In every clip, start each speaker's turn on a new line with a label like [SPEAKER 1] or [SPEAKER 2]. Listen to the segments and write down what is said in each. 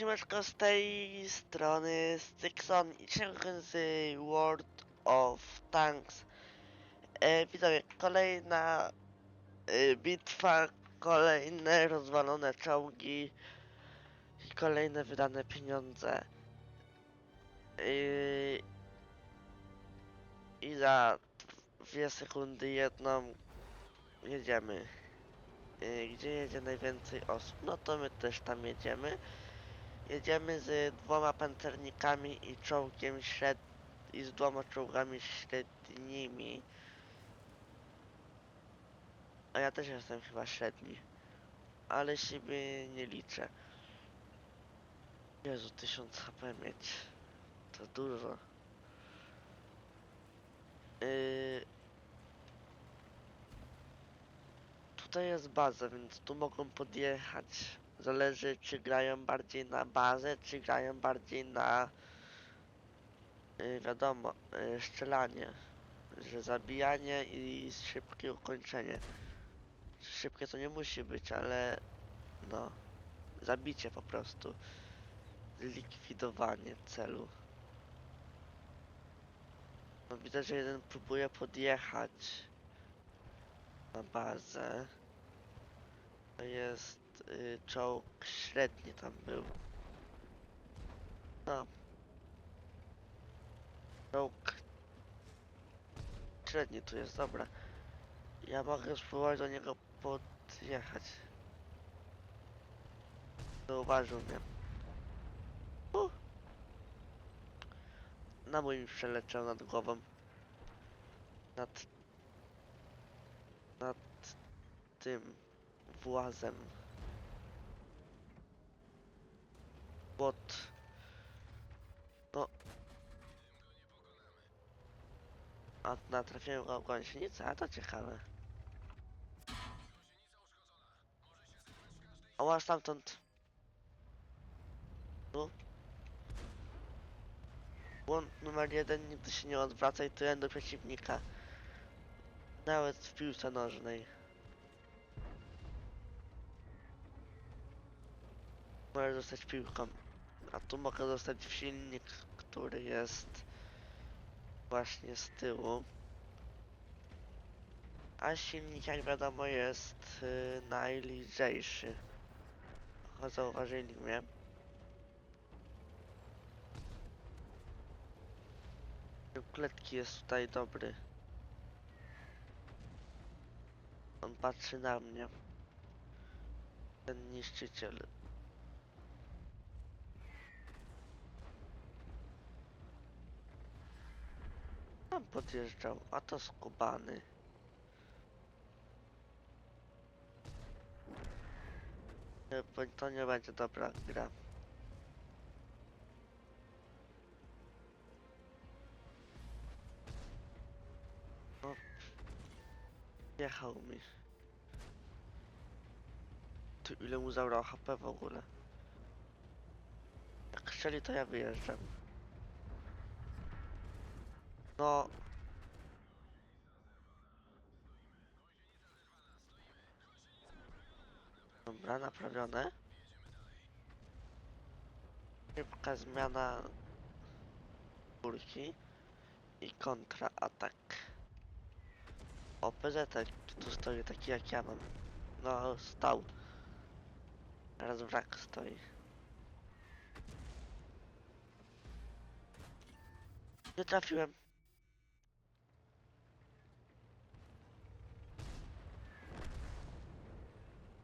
[SPEAKER 1] Siemeczko z tej strony Stykson i ciągle z World of Tanks. E, widzowie, kolejna e, bitwa, kolejne rozwalone czołgi i kolejne wydane pieniądze. E, I za dwie sekundy jedną jedziemy. E, gdzie jedzie najwięcej osób? No to my też tam jedziemy. Jedziemy z dwoma pancernikami i czołgiem śred... i z dwoma czołgami średnimi. A ja też jestem chyba średni. Ale siebie nie liczę. Jezu, 1000 HP mieć. To dużo. Yy... Tutaj jest baza, więc tu mogą podjechać. Zależy czy grają bardziej na bazę, czy grają bardziej na yy, wiadomo, yy, strzelanie, że zabijanie i szybkie ukończenie. Szybkie to nie musi być, ale no, zabicie po prostu. Zlikwidowanie celu. No widzę, że jeden próbuje podjechać na bazę. To jest y, czołg średni tam był. No. Czołg średni tu jest, dobra. Ja mogę spróbować do niego podjechać. Zauważył mnie. U. Na moim przeleciał nad głową. Nad... Nad tym włazem. Bot. No. A natrafiłem go gąsienicę, a to ciekawe. O, masz stamtąd. Tu. Błąd numer jeden, nigdy się nie odwracaj tyłem do przeciwnika. Nawet w piłce nożnej. Możesz dostać piłką. A tu mogę dostać w silnik, który jest właśnie z tyłu. A silnik, jak wiadomo, jest y, najlżejszy. Zauważyli mnie. Kletki jest tutaj dobry. On patrzy na mnie. Ten niszczyciel. Podjeżdżał, a to skubany. To nie będzie dobra gra. No. Jechał mi. Ty ile mu zabrał HP w ogóle? Jak chcieli to ja wyjeżdżam. No. Dobra, naprawione. Szybka zmiana górki i kontraatak. O, PZ tu stoi taki jak ja mam. No, stał. Teraz wrak stoi. Nie trafiłem.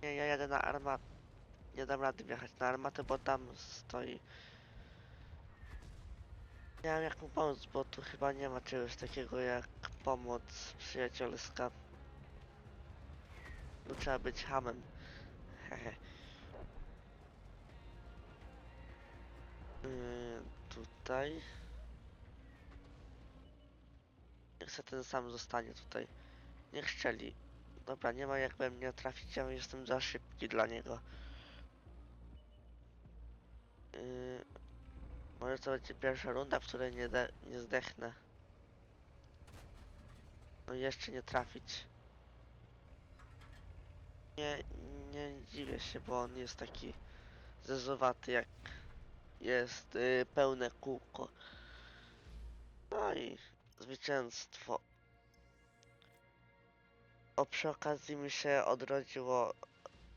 [SPEAKER 1] Nie, ja jadę na armat. Nie dam rady wjechać na armatę, bo tam stoi. Nie wiem jak mu pomóc, bo tu chyba nie ma czegoś takiego jak pomoc przyjacielska. Tu trzeba być hamem. Hehe. Yy, tutaj. Niech se ten sam zostanie tutaj. Niech strzeli. Dobra, nie ma jak we mnie trafić, ja jestem za szybki dla niego. Yy, może to będzie pierwsza runda, w której nie, nie zdechnę. No jeszcze nie trafić. Nie, nie dziwię się, bo on jest taki zezowaty jak jest y, pełne kółko. No i zwycięstwo. O, przy okazji mi się odrodziło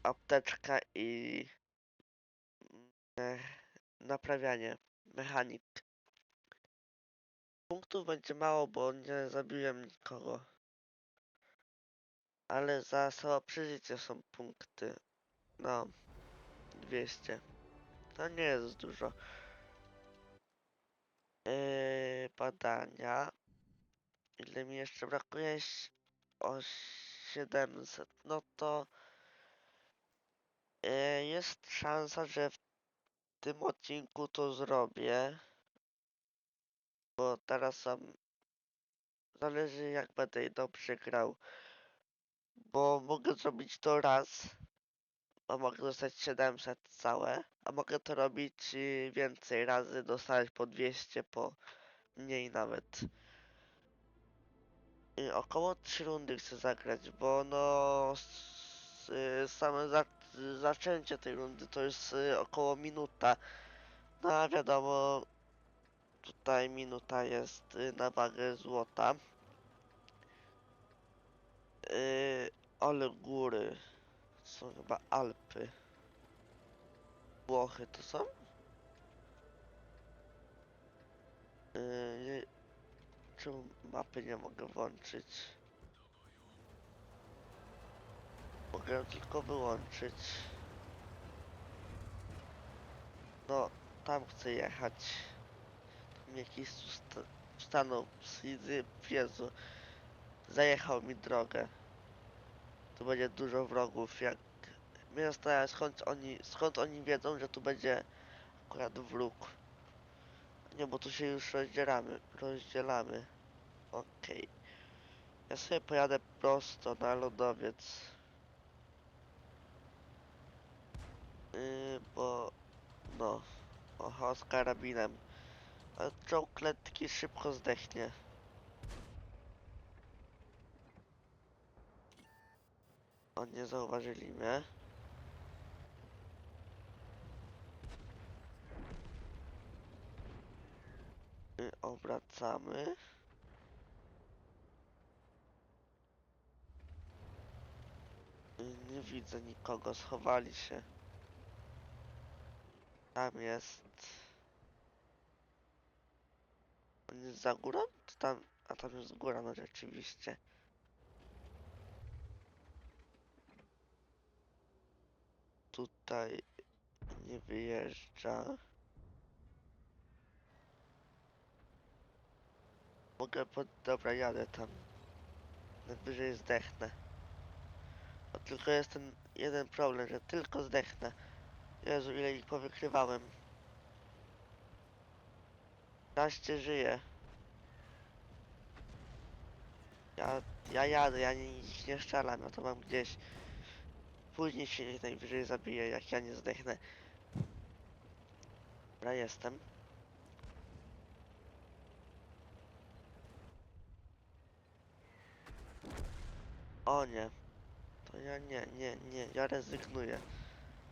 [SPEAKER 1] apteczka i e, naprawianie, mechanik. Punktów będzie mało, bo nie zabiłem nikogo. Ale za samo przeżycie są punkty. No, 200. To nie jest dużo. Yy, badania. Ile mi jeszcze brakuje? Ś- O 700. No to yy, jest szansa, że w tym odcinku to zrobię. Bo teraz sam zależy jak będę dobrze grał. Bo mogę zrobić to raz, a mogę dostać 700 całe, a mogę to robić y, więcej razy, dostać po 200, po mniej nawet. Y, Około 3 rundy chcę zagrać, bo no y, same za, zaczęcie tej rundy to jest y, około minuta. No a wiadomo, tutaj minuta jest na wagę złota. Yy, ale góry. Są chyba Alpy. Włochy to są? Yy, czemu mapy nie mogę włączyć? Mogę ją tylko wyłączyć. No, tam chcę jechać. Tam jakiś tu sta stanął. Sizy, Jezu. Zajechał mi drogę. Tu będzie dużo wrogów, jak... Mnie zastanawia skąd oni, skąd oni wiedzą, że tu będzie akurat wróg. Nie, bo tu się już rozdzielamy, rozdzielamy. Okej. Ja sobie pojadę prosto na lodowiec. Yy, bo... No. Oho, z karabinem. A czołg letki szybko zdechnie. O, nie zauważyli mnie. Obracamy. Nie widzę nikogo, schowali się. Tam jest. On jest za górą? Tam? A tam jest góra, no rzeczywiście. Tutaj nie wyjeżdża. Mogę pod... Dobra, jadę tam. Najwyżej zdechnę. O, tylko jest ten jeden problem, że tylko zdechnę. Jezu, ile ich powykrywałem. 15 żyje. Ja, ja jadę, ja nie, ich nie strzelam, ja to mam gdzieś. Później się ich najwyżej zabiję, jak ja nie zdechnę. Dobra, jestem. O nie. To ja nie, nie, nie, ja rezygnuję.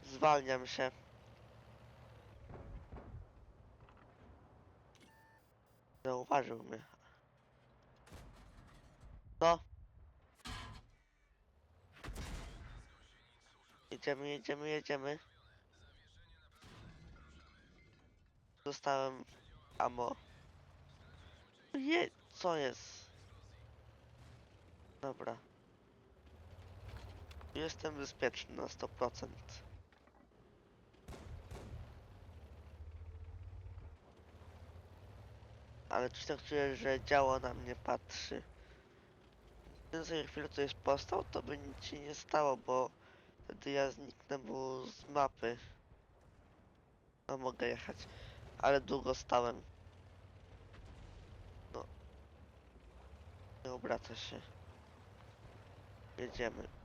[SPEAKER 1] Zwalniam się. Zauważył mnie. No. Jedziemy, jedziemy, jedziemy. Dostałem ammo. Je, co jest? Dobra. Jestem bezpieczny na 100%. Ale czy tak czuję, że działo na mnie patrzy. Ten sobie chwilę coś postał, to by nic się nie stało, bo wtedy ja zniknę mu z mapy. No mogę jechać, ale długo stałem. No. Nie obraca się. Jedziemy.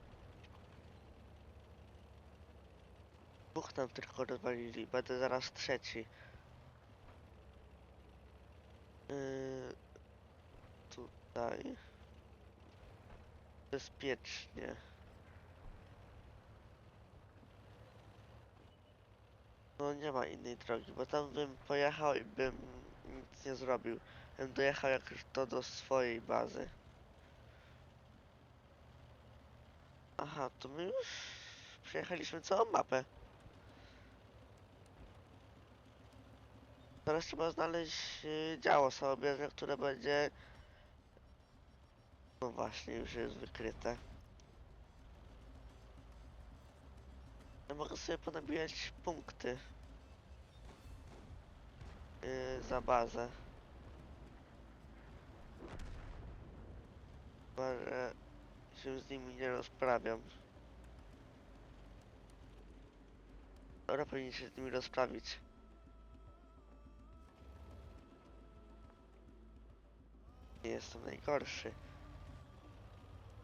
[SPEAKER 1] Dwóch nam tylko rozwalili, będę zaraz trzeci. Yy, tutaj. Bezpiecznie. No nie ma innej drogi, bo tam bym pojechał i bym nic nie zrobił. Bym dojechał jak to do swojej bazy. Aha, to my już przejechaliśmy całą mapę. Teraz trzeba znaleźć y, działo samobieżne, które będzie... No właśnie, już jest wykryte. Ja mogę sobie ponabijać punkty. Yy, za bazę. Chyba, że się z nimi nie rozprawiam. Dobra, powinien się z nimi rozprawić. Jestem najgorszy.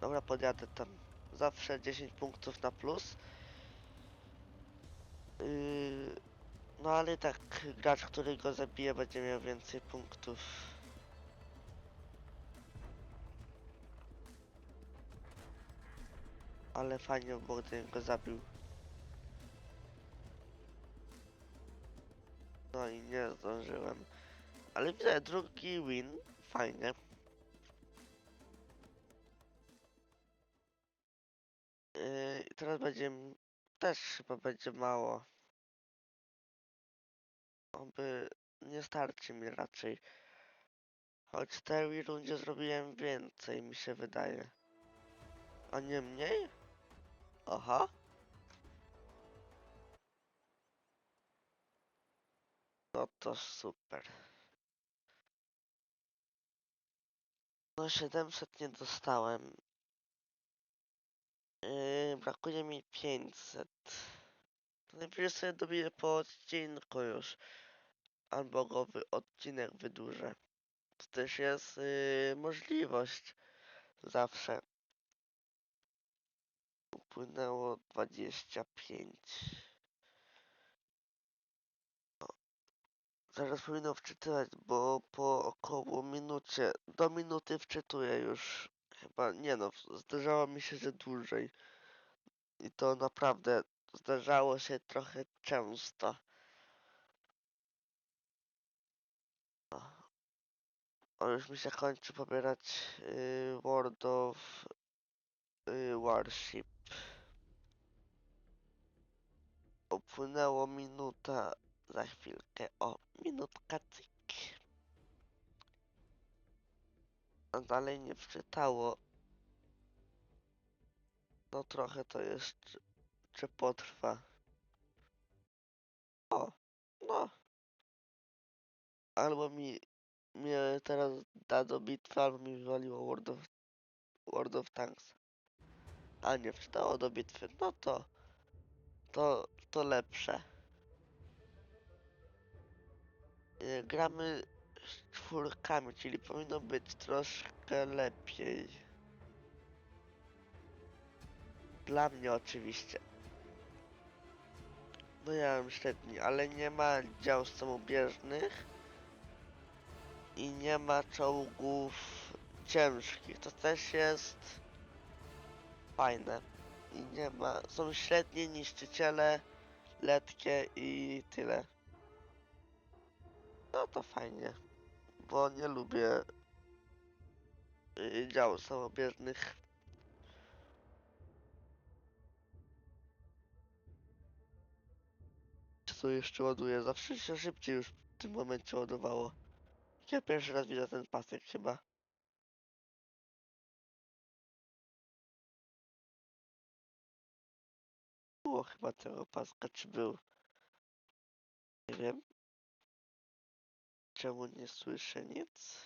[SPEAKER 1] Dobra, podjadę tam. Zawsze 10 punktów na plus. Yy, no ale tak gracz, który go zabije będzie miał więcej punktów. Ale fajnie było, gdybym go zabił. No i nie zdążyłem. Ale widzę, drugi win. Fajnie. Teraz będzie... Też chyba będzie mało. Oby nie starczy mi raczej. Choć w tej rundzie zrobiłem więcej, mi się wydaje. A nie mniej? Aha. No to super. No 700 nie dostałem. Yy, brakuje mi 500. To najpierw sobie dobiję po odcinku już. Albo go wy, odcinek wydłużę. To też jest yy, możliwość. Zawsze. Upłynęło 25. O. Zaraz powinno wczytywać, bo po około minucie, do minuty wczytuję już. Chyba, nie no, zdarzało mi się, że dłużej. I to naprawdę zdarzało się trochę często. O, już mi się kończy pobierać yy, World of yy, Warship. Upłynęło minuta za chwilkę. O, minutka cyk. A dalej nie wczytało. No trochę to jeszcze czy potrwa. O, no. Albo mi mnie teraz da do bitwy, albo mi wywaliło World of, World of Tanks. A nie wczytało do bitwy. No to to, to lepsze. Y, Gramy czwórkami, czyli powinno być troszkę lepiej. Dla mnie oczywiście. No ja średni, ale nie ma dział samobieżnych i nie ma czołgów ciężkich. To też jest fajne. I nie ma, są średnie niszczyciele, letkie i tyle. No to fajnie, bo nie lubię y, działów samobieżnych. Co jeszcze ładuje? Zawsze się szybciej już w tym momencie ładowało. Ja pierwszy raz widzę ten pasek chyba. Było chyba tego paska, czy był? Nie wiem. Czemu nie słyszę nic?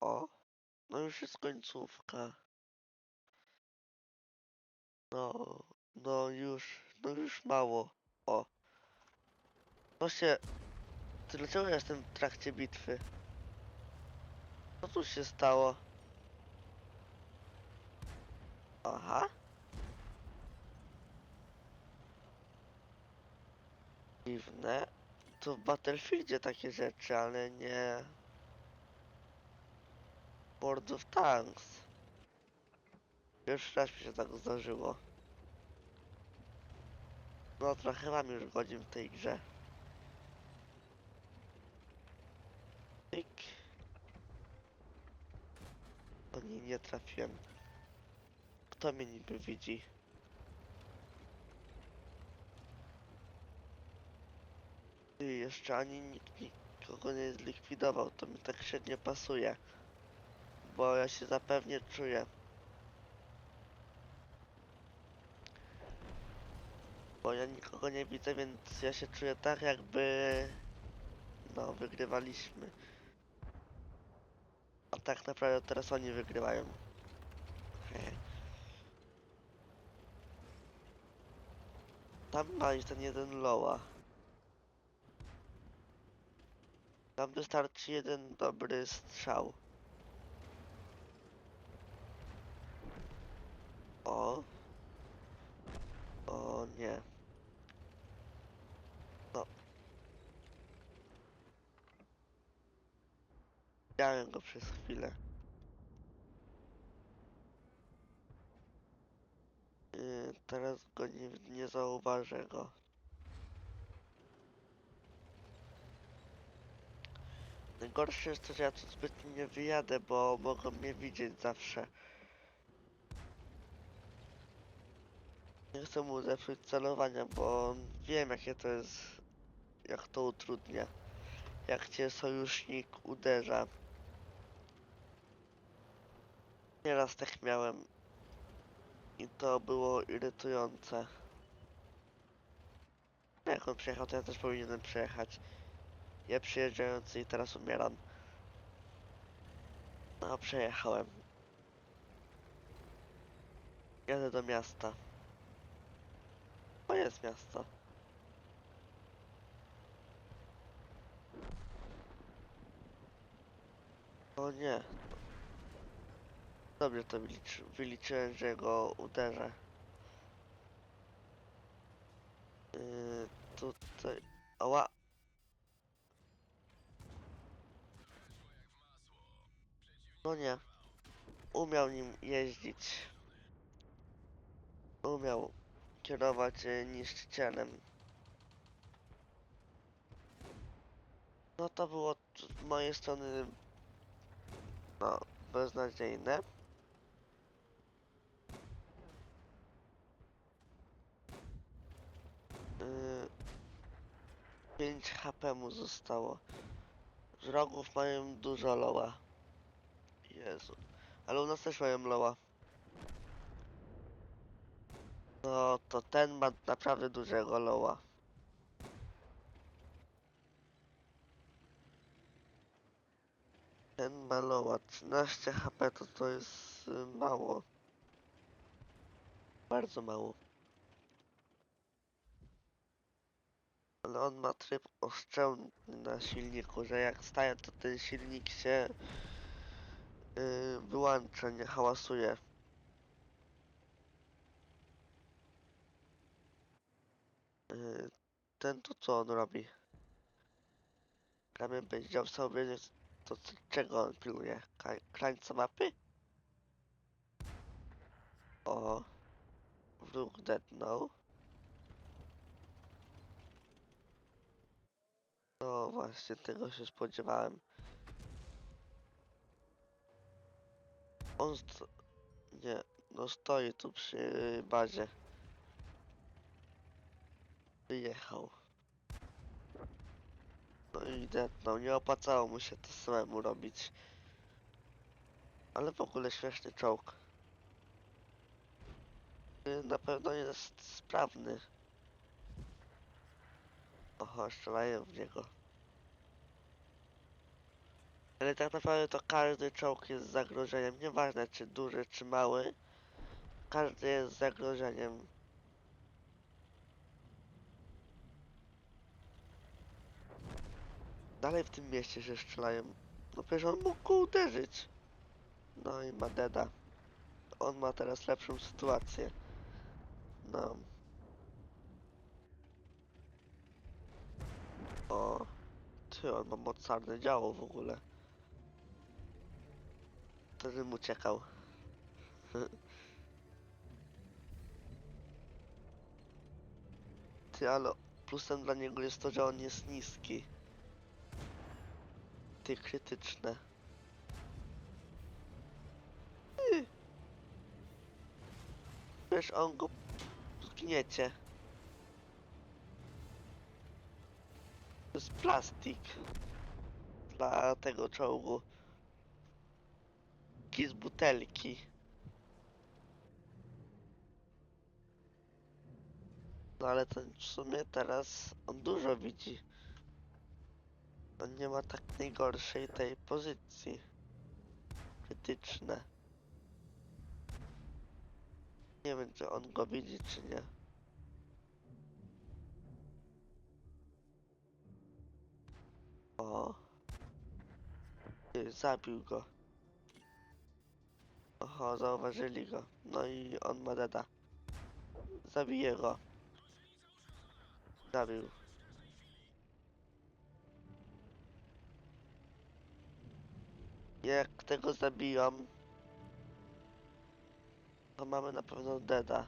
[SPEAKER 1] O, no już jest końcówka. No, no już, no już mało. O. No się... Dlaczego ja jestem w trakcie bitwy? Co tu się stało? Aha. Dziwne. To w Battlefieldzie takie rzeczy, ale nie... World of Tanks. Pierwszy raz mi się tak zdarzyło. No trochę mam już godzin w tej grze. Tyk. O nie, nie trafiłem. Kto mnie niby widzi? Jeszcze ani nikt nikogo nie zlikwidował, to mi tak średnio pasuje. Bo ja się zapewnie czuję. Bo ja nikogo nie widzę, więc ja się czuję tak jakby... No, wygrywaliśmy. A tak naprawdę teraz oni wygrywają. Tam ma ten jeden loa. Tam wystarczy jeden dobry strzał. O. O nie. No. Widziałem go przez chwilę. Yy, teraz go nie, nie zauważę go. Najgorsze jest to, że ja tu zbytnio nie wyjadę, bo mogą mnie widzieć zawsze. Nie chcę mu zepsuć celowania, bo wiem jakie to jest, jak to utrudnia. Jak cię sojusznik uderza. Nieraz tak miałem. I to było irytujące. Jak on przyjechał, to ja też powinienem przejechać. Ja przyjeżdżający i teraz umieram. No, przejechałem. Jadę do miasta. To jest miasto. O nie. Dobrze to wyliczy, wyliczyłem, że go uderzę. Yy, tutaj... Ała! No nie. Umiał nim jeździć. Umiał kierować e, niszczycielem. No to było z mojej strony no beznadziejne. Yy, 5 HP mu zostało. Wrogów mają dużo loła. Jezu. Ale u nas też mają loła. No to ten ma naprawdę dużego loła. Ten ma loła. 13 HP to to jest y, mało. Bardzo mało. Ale on ma tryb oszczędny na silniku, że jak staje to ten silnik się y, wyłącza, nie hałasuje. Y, ten to co on robi? Gramy będzie działał sobie, to czego on pilnuje? Kra- Krańca mapy? O. Wróg deadnął. No właśnie, tego się spodziewałem. On. Nie, no stoi tu przy bazie. Wyjechał. No i no nie opłacało mu się to samemu robić. Ale w ogóle śmieszny czołg. Y, Na pewno jest sprawny. Oho, strzelają w niego. Ale tak naprawdę to każdy czołg jest zagrożeniem. Nieważne czy duży, czy mały. Każdy jest zagrożeniem. Dalej w tym mieście się strzelają. No przecież on mógł uderzyć. No i ma deda. On ma teraz lepszą sytuację. No. O. Ty, on ma mocarne działo w ogóle. To bym uciekał. Ty, ale plusem dla niego jest to, że on jest niski. Ty, krytyczne. Ty. Wiesz, on go zgniecie. To jest plastik. Dla tego czołgu. Taki z butelki. No ale ten w sumie teraz on dużo widzi. On nie ma tak najgorszej tej pozycji. Krytyczne. Nie wiem czy on go widzi czy nie. O. Zabił go. Oho, zauważyli go. No i on ma deda. Zabije go. Zabił. Jak tego zabiją, to mamy na pewno deda.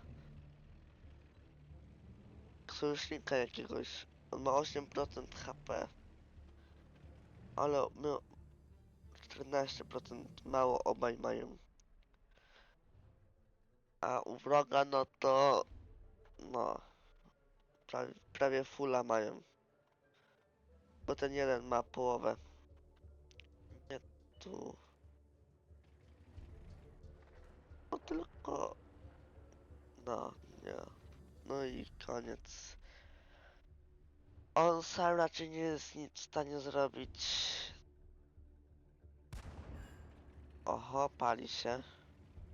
[SPEAKER 1] Sojusznika jakiegoś. On ma 8% HP. Ale my 14% mało obaj mają. A u wroga no to no prawie, prawie mają. Bo ten jeden ma połowę. Nie tu. No tylko. No, nie. No i koniec. On sam raczej nie jest nic w stanie zrobić. Oho, pali się.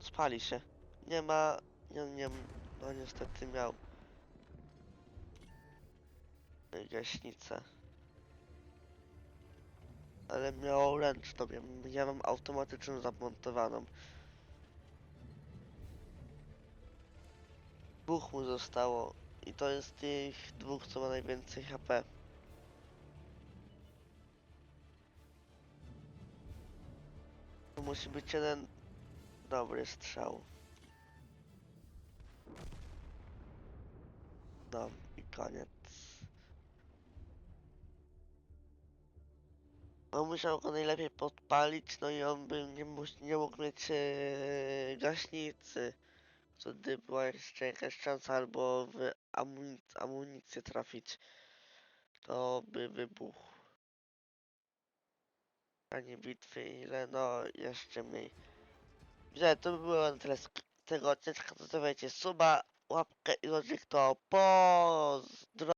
[SPEAKER 1] Spali się. Nie ma. Nie, nie. No niestety miał. Gaśnicę. Ale miał ręczną. Ja, ja mam automatyczną zamontowaną. Dwóch mu zostało. I to jest tych dwóch, co ma najwięcej HP. To musi być jeden dobry strzał. No i koniec. On musiał go najlepiej podpalić, no i on by nie, nie mógł mieć e, gaśnicy. Wtedy była jeszcze jakaś szansa albo w amunic amunicję trafić. To by wybuchł. A nie bitwy ile, no jeszcze mniej. Że to by było na tyle z tego odcinka, zostawiajcie suba, łapkę i to pozdro.